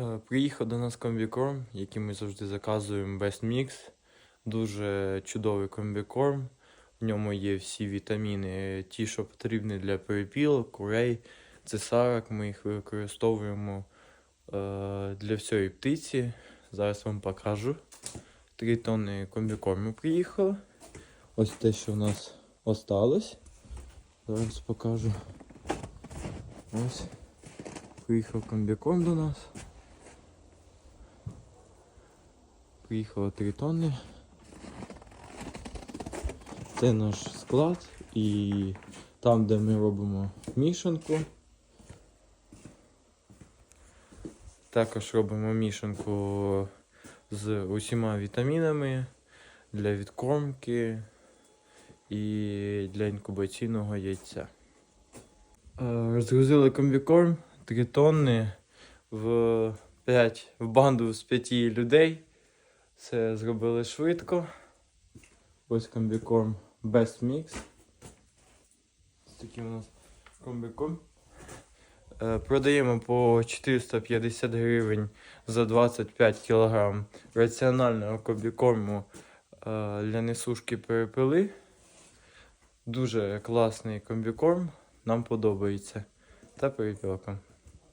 Е, Приїхав до нас комбікорм, який ми завжди заказуємо Best Mix. Дуже чудовий комбікорм. В ньому є всі вітаміни, ті, що потрібні для перепілок, курей, цесарок. Ми їх використовуємо е, для всієї птиці. Зараз вам покажу. Три тонни комбікорму приїхало. Ось те, що у нас осталось. Зараз покажу. Ось. Приїхав комбікорм до нас. Приїхало 3 тонни. Це наш склад і там, де ми робимо мішанку. Також робимо мішанку з усіма вітамінами для відкормки і для інкубаційного яйця. Е, Розгрузили комбікорм 3 тонни в 5, в банду з 5 людей. Це зробили швидко. Ось комбікорм Best Mix. Ось такий у нас комбікорм. Е, Продаємо по 450 гривень за 25 кг раціонального комбікорму е, для несушки перепили. Дуже класний комбікорм, нам подобається. Та перепілкам.